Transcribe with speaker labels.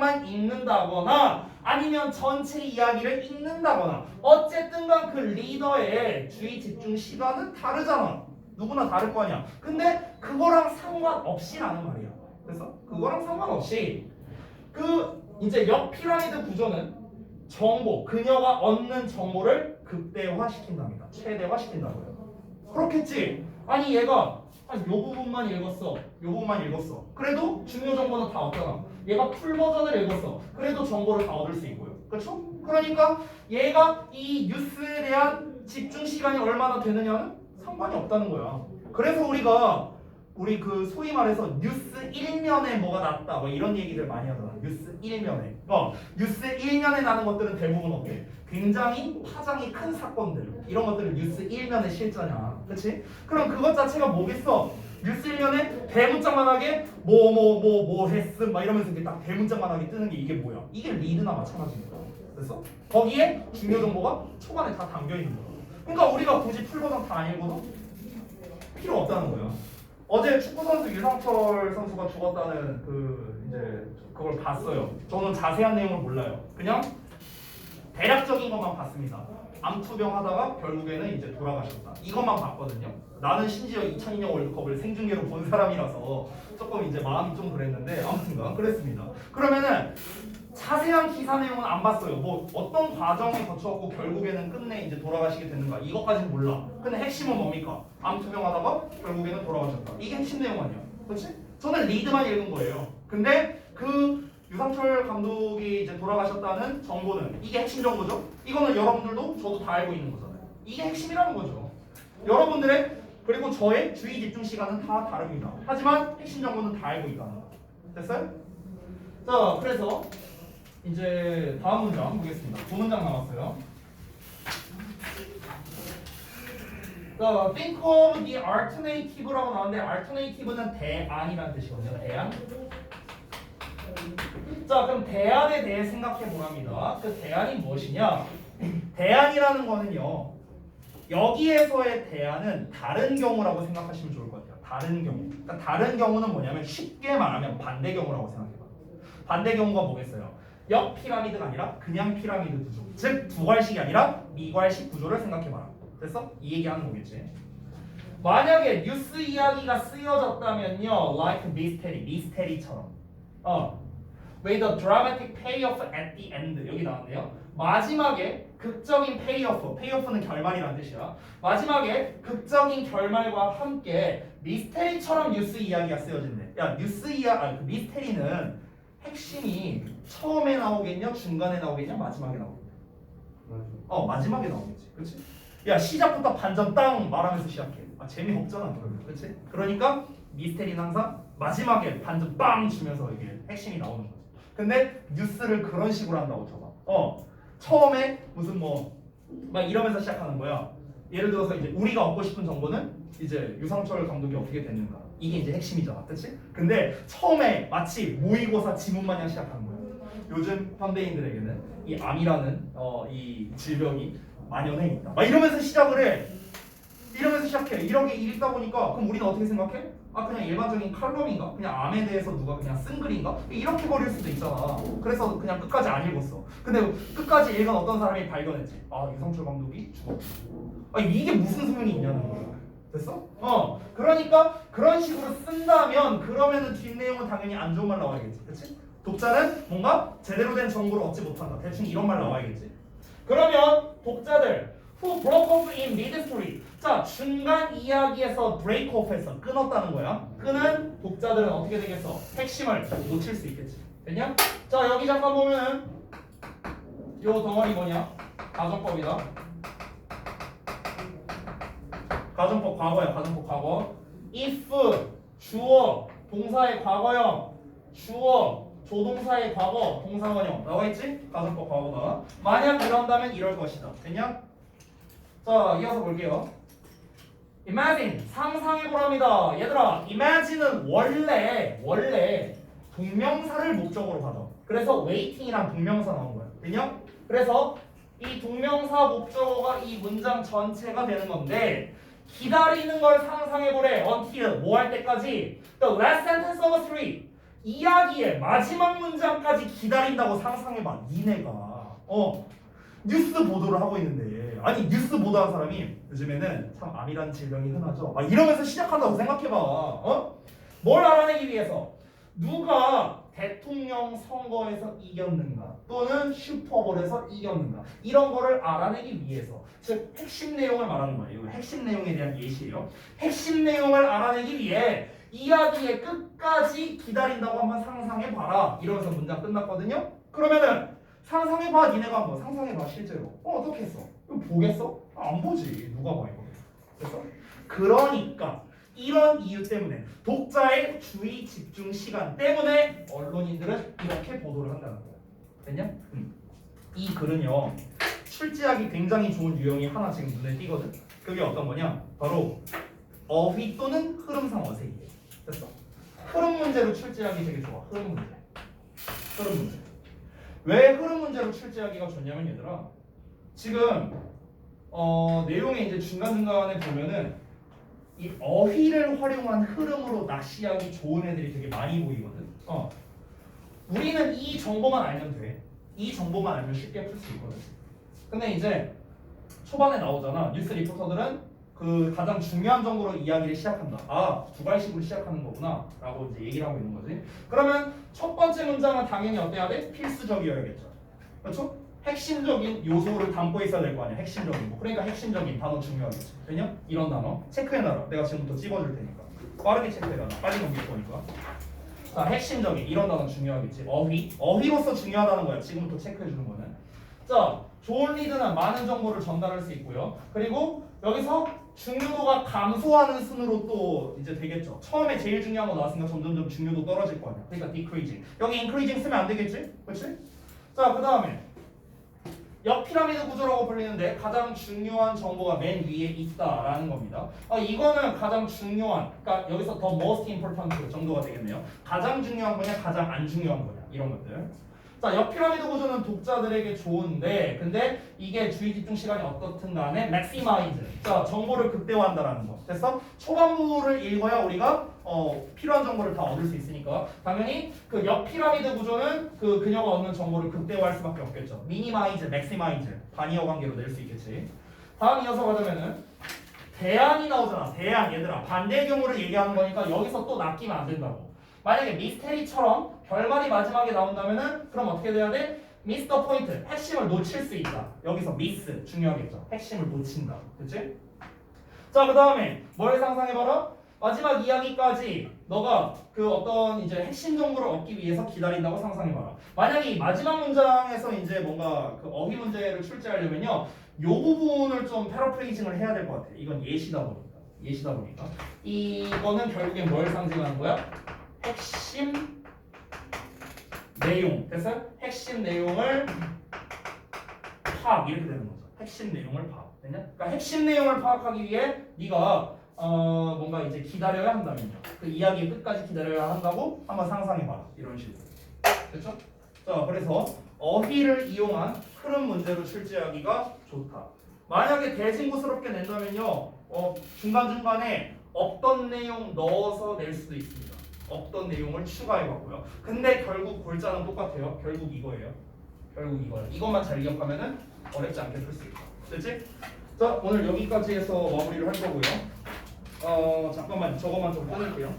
Speaker 1: 문장만 읽는다거나 아니면 전체 이야기를 읽는다거나 어쨌든 간그 리더의 주의 집중 시간은 다르잖아. 누구나 다를 거 아니야. 근데 그거랑 상관없이라는 말이야. 그래서 그거랑 상관없이 그 이제 옆 피라미드 구조는 정보, 그녀가 얻는 정보를 극대화시킨답니다. 최대화시킨다고요. 그렇겠지. 아니 얘가 한 요 부분만 읽었어. 요 부분만 읽었어. 그래도 중요 정보는 다 얻잖아. 얘가 풀 버전을 읽었어. 그래도 정보를 다 얻을 수 있고요. 그렇죠? 그러니까 얘가 이 뉴스에 대한 집중 시간이 얼마나 되느냐는 상관이 없다는 거야. 그래서 우리가 우리 그 소위 말해서 뉴스 일면에 뭐가 났다 뭐 이런 얘기들 많이 하잖아. 뉴스 일면에. 어, 뉴스 일면에 나는 것들은 대부분 어때? 굉장히 파장이 큰 사건들 이런 것들을 뉴스 일면에 실자냐. 그렇지? 그럼 그것 자체가 뭐겠어? 뉴스 일면에 대문짝만하게 뭐 뭐 뭐 뭐 했음 막 이러면서 이렇게 딱 대문짝만하게 뜨는 게 이게 뭐야? 이게 리드나 마찬가지인 거야. 그래서 거기에 중요 정보가 초반에 다 담겨 있는 거야. 그러니까 우리가 굳이 풀버전 다안 읽어도 필요 없다는 거야. 어제 축구 선수 유상철 선수가 죽었다는 그 이제 그걸 봤어요. 저는 자세한 내용을 몰라요. 그냥 대략적인 것만 봤습니다. 암투병 하다가 결국에는 이제 돌아가셨다. 이것만 봤거든요. 나는 심지어 2002년 월드컵을 생중계로 본 사람이라서 조금 이제 마음이 좀 그랬는데 아무튼간 그랬습니다. 그러면은 자세한 기사 내용은 안 봤어요. 뭐 어떤 과정에 거쳐갖고 결국에는 끝내 이제 돌아가시게 되는가 이것까지는 몰라. 근데 핵심은 뭡니까? 암투병 하다가 결국에는 돌아가셨다. 이게 핵심 내용 아니야. 그렇지? 저는 리드만 읽은 거예요. 근데 그 유상철 감독이 이제 돌아가셨다는 정보는 이게 핵심 정보죠. 이거는 여러분들도 저도 다 알고 있는 거잖아요. 이게 핵심이라는 거죠. 여러분들의 그리고 저의 주의 집중 시간은 다 다릅니다. 하지만 핵심 정보는 다 알고 있다는 거. 됐어요? 자, 그래서 이제 다음 문장 보겠습니다. 두 문장 남았어요. 자, think of the alternative라고 나왔는데 alternative는 대안이라는 뜻이거든요. 대안. 자, 그럼 대안에 대해 생각해 보랍니다. 그 대안이 무엇이냐? 대안이라는 거는요. 여기에서의 대안은 다른 경우라고 생각하시면 좋을 것 같아요. 다른 경우. 그러니까 다른 경우는 뭐냐면 쉽게 말하면 반대 경우라고 생각해 봐요. 반대 경우가 뭐겠어요? 역 피라미드가 아니라 그냥 피라미드 구조. 즉 두괄식이 아니라 미괄식 구조를 생각해 봐라. 됐어? 이 얘기하는 거겠지. 만약에 뉴스 이야기가 쓰여졌다면요, like mystery, 미스테리처럼. 어, with a dramatic payoff at the end 여기 나왔네요. 마지막에 극적인 payoff, payoff는 결말이라는 뜻이야. 마지막에 극적인 결말과 함께 미스테리처럼 뉴스 이야기가 쓰여진대. 야 뉴스 이야, 아그 미스테리는 핵심이 처음에 나오겠냐, 중간에 나오겠냐, 마지막에 나오겠냐. 어 마지막에 나오겠지, 그렇지? 야 시작부터 반전 땅 말하면서 시작해. 아 재미 없잖아 그러면, 그렇지? 그러니까 미스테리는 항상 마지막에 반전 빵 주면서 이게 핵심이 나오는 거지. 근데 뉴스를 그런 식으로 한다고 쳐봐. 어 처음에 무슨 뭐 막 이러면서 시작하는 거야. 예를 들어서 이제 우리가 얻고 싶은 정보는 이제 유상철 감독이 어떻게 됐는가 이게 이제 핵심이잖아, 그렇지? 근데 처음에 마치 모의고사 지문 마냥 시작하는 거야. 요즘 현대인들에게는 이 암이라는 어, 이 질병이 만연해 있다. 막 이러면서 시작을 해. 시작해. 이렇게 읽다 보니까 그럼 우리는 어떻게 생각해? 아 그냥 일반적인 칼럼인가? 그냥 암에 대해서 누가 그냥 쓴 글인가? 이렇게 버릴 수도 있잖아. 그래서 그냥 끝까지 안 읽었어. 근데 끝까지 읽은 어떤 사람이 발견했지. 아 유성철 감독이 죽었고. 아 이게 무슨 소용이 있냐는 거야. 됐어? 어. 그러니까 그런 식으로 쓴다면 그러면은 뒷 내용은 당연히 안 좋은 말 나와야겠지. 그렇지? 독자는 뭔가 제대로 된 정보를 얻지 못한다. 대충 이런 말 나와야겠지. 그러면 독자들 who broke off in mid story. 자 중간 이야기에서 break off해서 끊었다는 거야. 끊은 독자들은 어떻게 되겠어? 핵심을 놓칠 수 있겠지. 됐냐? 자 여기 잠깐 보면은 요 덩어리 뭐냐? 가정법이다. 가정법 과거야. 가정법 과거. if 주어 동사의 과거형 주어 조동사의 과거 동사원형 나와 있지? 가정법 과거가 만약 이런다면 이럴 것이다. 됐냐? 자 이어서 볼게요. imagine 상상해보랍니다. 얘들아 imagine은 원래 원래 동명사를 목적으로 하죠. 그래서 waiting이랑 동명사 나온 거야. 됐냐? 그래서 이 동명사 목적어가 이 문장 전체가 되는 건데 기다리는 걸 상상해보래 until 뭐 할 때까지 the last sentence of three 이야기의 마지막 문장까지 기다린다고 상상해봐. 니네가 어 뉴스 보도를 하고 있는데 아니 뉴스 보도한 사람이 요즘에는 참 암이라는 질병이 흔하죠. 아, 이러면서 시작한다고 생각해봐. 어? 뭘 알아내기 위해서 누가 대통령 선거에서 이겼는가 또는 슈퍼볼에서 이겼는가 이런 거를 알아내기 위해서 즉 핵심 내용을 말하는 거예요. 핵심 내용에 대한 예시예요. 핵심 내용을 알아내기 위해 이야기의 끝까지 기다린다고 한번 상상해 봐라. 이러면서 문장 끝났거든요. 그러면은 상상해 봐. 니네가 한번 상상해 봐 실제로. 어 어떻게 했어? 이거 보겠어? 아, 안 보지. 누가 봐 이거. 그래서 그러니까 이런 이유 때문에 독자의 주의 집중 시간 때문에 언론인들은 이렇게 보도를 한다는 거야. 됐냐? 음. 이 글은요 출제하기 굉장히 좋은 유형이 하나 지금 눈에 띄거든. 그게 어떤 거냐? 바로 어휘 또는 흐름상 어색이에요. 됐어? 흐름 문제로 출제하기 되게 좋아. 흐름 문제. 흐름 문제. 왜 흐름 문제로 출제하기가 좋냐면 얘들아 지금 어, 내용의 이제 중간 중간에 보면은 이 어휘를 활용한 흐름으로 낚시하기 좋은 애들이 되게 많이 보이거든. 어. 우리는 이 정보만 알면 돼. 이 정보만 알면 쉽게 풀 수 있거든. 근데 이제 초반에 나오잖아. 뉴스 리포터들은 그 가장 중요한 정보로 이야기를 시작한다. 아, 두발식으로 시작하는 거구나. 라고 이제 얘기를 하고 있는 거지. 그러면 첫 번째 문장은 당연히 어때야 돼? 필수적이어야겠죠. 그렇죠? 핵심적인 요소를 담고 있어야 될 거 아니야. 핵심적인 거. 그러니까 핵심적인 단어 중요하겠지. 되냐? 이런 단어. 체크해놔라. 내가 지금부터 찝어줄 테니까. 빠르게 체크해놔라. 빨리 넘길 거니까. 자, 핵심적인 이런 단어 중요하겠지. 어휘. 어휘로서 중요하다는 거야. 지금부터 체크해주는 거는. 자, 좋은 리드는 많은 정보를 전달할 수 있고요. 그리고 여기서 중요도가 감소하는 순으로 또 이제 되겠죠. 처음에 제일 중요한 거 나왔으니까 점점점 중요도 떨어질 거 아니야. 그러니까 decreasing. 여기 increasing 쓰면 안 되겠지? 그렇지? 자, 그 다음에 역피라미드 구조라고 불리는데 가장 중요한 정보가 맨 위에 있다라는 겁니다. 아, 이거는 가장 중요한, 그러니까 여기서 더 most important 정도가 되겠네요. 가장 중요한 거냐, 가장 안 중요한 거냐 이런 것들. 자, 역피라미드 구조는 독자들에게 좋은데, 근데 이게 주의 집중 시간이 어떻든 간에 maximize. 자, 정보를 극대화한다라는 거. 됐어? 초반부를 읽어야 우리가 어, 필요한 정보를 다 얻을 수 있으니까 당연히 그 역피라미드 구조는 그 그녀가 얻는 정보를 극대화할 수밖에 없겠죠. 미니마이즈, 맥시마이즈 반이어 관계로 낼 수 있겠지. 다음 이어서 가자면은 대안이 나오잖아. 대안 얘들아 반대 경우를 얘기하는 거니까 여기서 또 낚이면 안 된다고. 만약에 미스테리처럼 결말이 마지막에 나온다면은 그럼 어떻게 돼야 돼? 미스터 포인트 핵심을 놓칠 수 있다. 여기서 미스 중요하겠죠. 핵심을 놓친다. 그치? 자, 그 다음에 뭘 상상해봐라? 마지막 이야기까지 너가 그 어떤 이제 핵심 정보를 얻기 위해서 기다린다고 상상해봐라. 만약에 이 마지막 문장에서 이제 뭔가 그 어휘 문제를 출제하려면요, 요 부분을 좀 패러프레이징을 해야 될 것 같아. 이건 예시다 보니까. 예시다 보니까. 이거는 결국엔 뭘 상징하는 거야? 핵심 내용. 됐어요? 핵심 내용을 파악 이렇게 되는 거죠. 핵심 내용을 파악. 그러니까 핵심 내용을 파악하기 위해 네가 어 뭔가 이제 기다려야 한다면요. 그 이야기 끝까지 기다려야 한다고 한번 상상해봐라. 이런 식으로. 됐죠? 자, 그래서 어휘를 이용한 흐름 문제로 출제하기가 좋다. 만약에 대진구스럽게 낸다면요, 어, 중간중간에 없던 내용 넣어서 낼 수도 있습니다. 없던 내용을 추가해봤고요. 근데 결국 골자는 똑같아요. 결국 이거예요. 결국 이거예요. 이것만 잘 기억하면은 어렵지 않게 풀 수 있다. 됐지? 자, 오늘 여기까지 해서 마무리를 할 거고요. 어, 잠깐만 저거만 좀 끊을게요.